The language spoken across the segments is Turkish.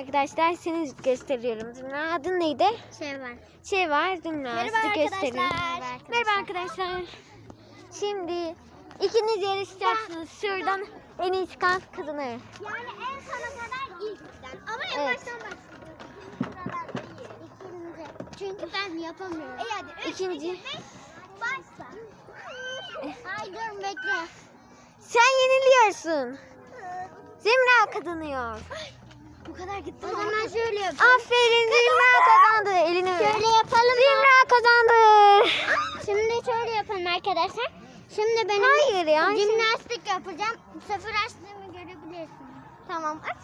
arkadaşlar seni gösteriyorum. Zümra adın neydi? Şey var. Şey var Zümra Merhaba sizi arkadaşlar. gösteriyorum. Merhaba Merhaba arkadaşlar. Şimdi ikiniz yarışacaksınız. Şuradan en iyi çıkan kazanır. Yani en sona kadar ilkten. Ama en Evet. baştan. İkinci. Çünkü ben yapamıyorum. İyi hadi. Üç, İkinci. iki, beş, başla. Ay dur bekle. Sen yeniliyorsun. Zümra kazanıyor. Bu kadar gitti. O zaman şöyle yapalım. Aferin Zümra kazandı. Elini ver. Şöyle yapalım? Zümra kazandı. Şimdi şöyle yapalım arkadaşlar. Şimdi benim Hayır ya. jimnastik yapacağım. Sıfır açtığımı görebilirsin. Tamam aç.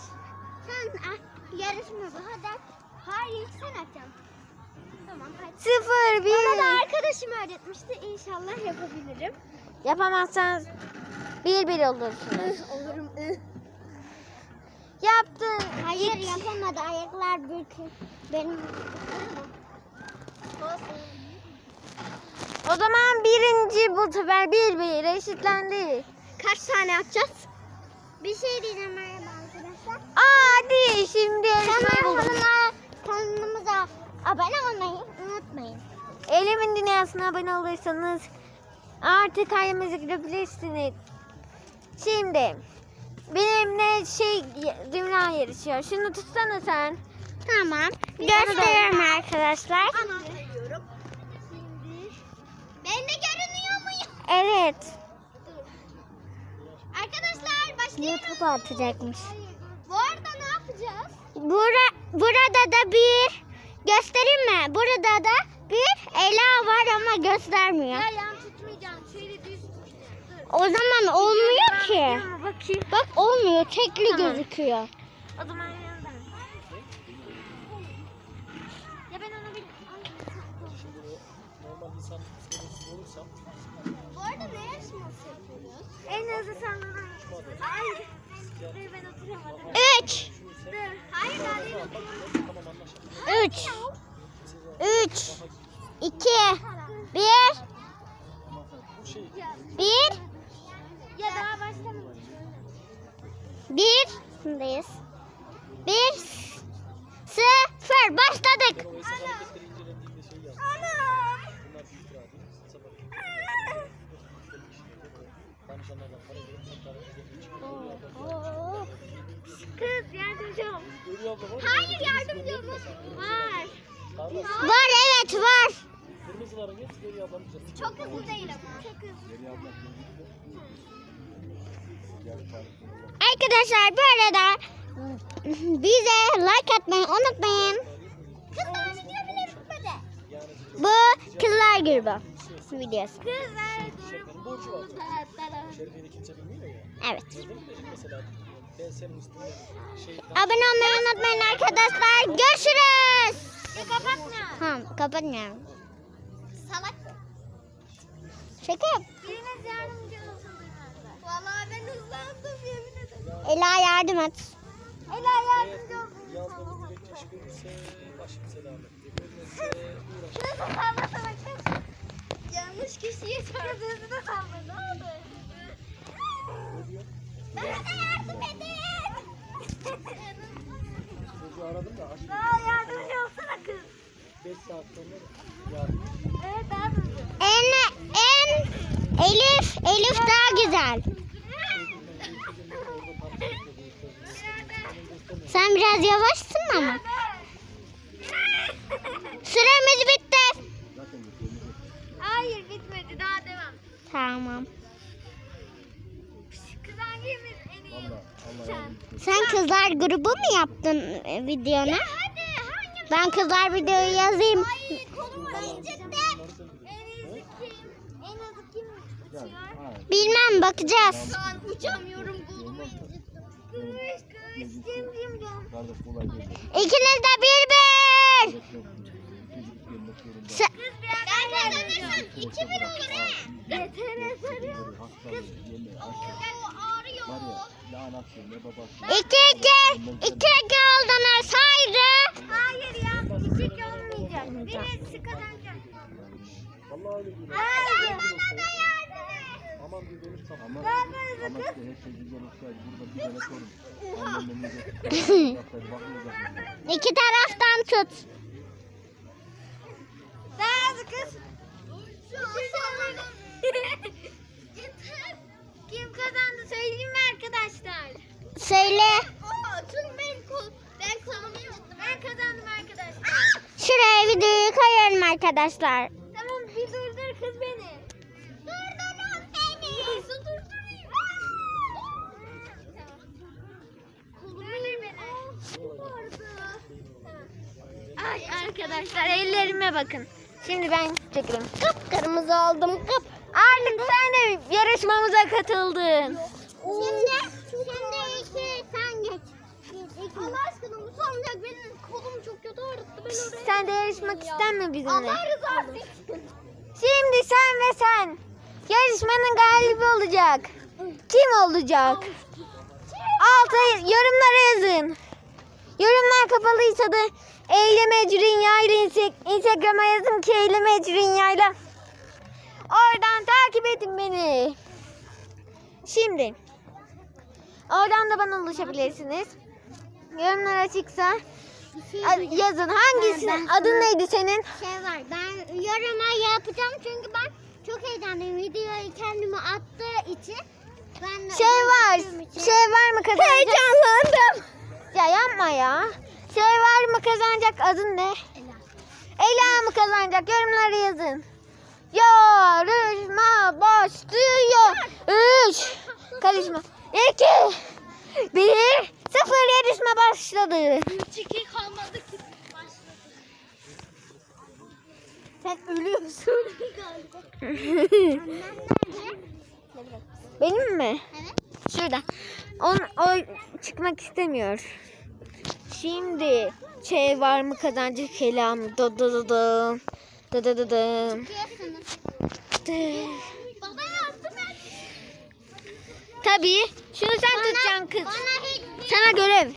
Sen ah, yarışma bu. Hadi aç. Hayır sen açacaksın. Tamam aç. Sıfır Bana da bir. arkadaşım öğretmişti. İnşallah yapabilirim. Yapamazsan bir bir olursunuz. Olurum. Yaptın. Hayır yapamadı. Ayaklar büyük. Benim. O zaman birinci bu sefer bir bir eşitlendi. Kaç tane yapacağız? Bir şey diyeceğim merhaba arkadaşlar. Hadi şimdi yarışmayı. Kanalıma, kanalımıza abone olmayı unutmayın. Elimin dünyasına abone olursanız artık ailemize girebilirsiniz. Şimdi benimle şey Zümra yarışıyor. Şunu tutsana sen. Tamam. Gösteriyorum arkadaşlar. Şimdi. Ben de görünüyor muyum? Evet. Arkadaşlar başlayalım. YouTube atacakmış. Bu arada ne yapacağız? Bura, burada da bir göstereyim mi? Burada da bir Ela var ama göstermiyor. Ya yan tutmayacağım. Şöyle düz. O zaman olmuyor ki. Bakayım. Bak olmuyor. Tekli Tamam. gözüküyor. O zaman yandan. Ya ben onu bil... normal insan psikolojisi olursa Bu arada ne yarışması yapıyoruz? En hızlı sandalye. Hayır. Dur ben oturamadım. Üç. Dur. Hayır daha değil. Üç. Üç. İki. Bir. Bir. Danışanlardan para verip tekrar üzerine Kız yardımcı ol. Hayır yardımcı. Var. Var evet var. Çok hızlı değil ama. Çok hızlı. Arkadaşlar bu arada bize like atmayı unutmayın. Kızlar video bile bitmedi. Bu kızlar grubu videosu. Kızlar kimse bilmiyor ya. Evet. Şey Abone olmayı unutmayın arkadaşlar. Görüşürüz. Ya kapatma. Tamam kapatmıyorum. Salak. Şaka yap. Ela yardım et. Ela yardımcı dilekçe başım selamet. Kız. Yanlış kişiye sordun. Kızını salla ne oldu? Bana da yardım edin. Çocuğu aradım da aşk Daha yardımcı olsana kız. 5 saat sonra yardım. Evet daha. En en Elif Elif daha güzel. Sen biraz yavaşsın ama. Süremiz bitti. Hayır bitmedi daha devam. Tamam. Kız hangimiz en iyi? Sen. Sen kızlar grubu mu yaptın e, videonu? Hadi hangi? Ben kızlar videoyu yazayım. Hayır kolumu incittim. En iyisi kim? En hızlı kim uçuyor? Bilmem bakacağız. Ben uçamıyorum kolumu incittim. Kız kız kim kim kim? Kardeş kolay değil. İkiniz de bir bir. Sen- ben kazanırsam 2000 olur he. Sarıyor. Kız ağrıyor. İki iki. İki iki oldunuz. Haydi. Hayır ya küçük olmayacak. Birisi kazanacak. Hayır bana da et. Aman diyor benim Ama, ama işte her şey güzel olsaydı burada bir tane sorun. Annemle bize yapsaydı bakmayacak. İki taraftan tut. Hızlı kız. Kim kazandı söyleyeyim mi arkadaşlar? Söyle. Oo, tüm ben kol ben kolumu yuttum. Ben kazandım arkadaşlar. Şuraya videoyu koyuyorum arkadaşlar. Ay arkadaşlar ellerime bakın. Şimdi ben çekelim. Kıpkırmızı oldum kıp. Artık sen de yarışmamıza katıldın. Şimdi, şimdi iki sen geç. Allah aşkına utanmayacak benim kolum çok kötü ağrıttı ben oraya. Sen de yarışmak ister mi bizimle? Allah rızası için. Şimdi sen ve sen yarışmanın galibi olacak. Kim olacak? Alta yorumlara yazın. Yorumlar kapalıysa da Eyleme Ecrin ile Instagram'a yazın ki Eyleme Ecrin ile. Oradan takip edin beni. Şimdi oradan da bana ulaşabilirsiniz. Yorumlar açıksa a- yazın. Hangisinin adın neydi senin? Şey var ben yoruma yapacağım çünkü ben çok heyecanlıyım. Videoyu kendime attığı için. Ben Şey var. için- Şey var mı kazanacak? Heyecanlandım. Ya yapma ya. Şey var mı kazanacak adın ne? Ela mı kazanacak? Yorumlara yazın. Yarışma başlıyor. Üç. Karışma. İki. Bir. Sıfır yarışma başladı. İki kalmadı ki. Başladı. Sen ölüyorsun. Annem nerede? Benim mi? Evet. Şurada. On, o çıkmak istemiyor. Şimdi şey var mı kazancı kelam. Da da da da. Da da da da. Tabii. Şunu sen tutacaksın kız. Bana Sana görev.